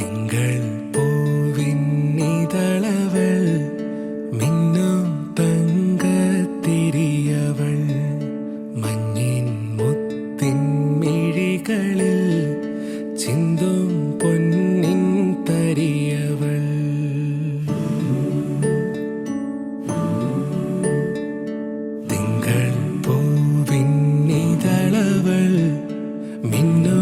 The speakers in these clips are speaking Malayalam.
തിങ്കൾ പൂവിന്നിതളവൾ മിന്നും തങ്കത്തിരിയവൾ. മഞ്ഞിൻ മുത്തിൻ മിഴികളിൽ ചിന്തും പൊന്നിൻ തരിയവൾ. തിങ്കൾ പൂവിന്നിതളവൾ മിന്നും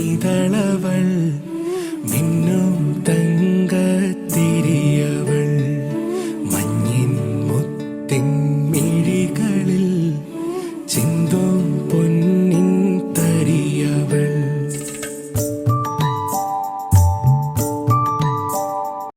നീതളവൾ മിന്നും തങ്കത്തിരിയവൾ. മഞ്ഞിൻ മുത്തിൻ മിഴികളിൽ ചിന്തോ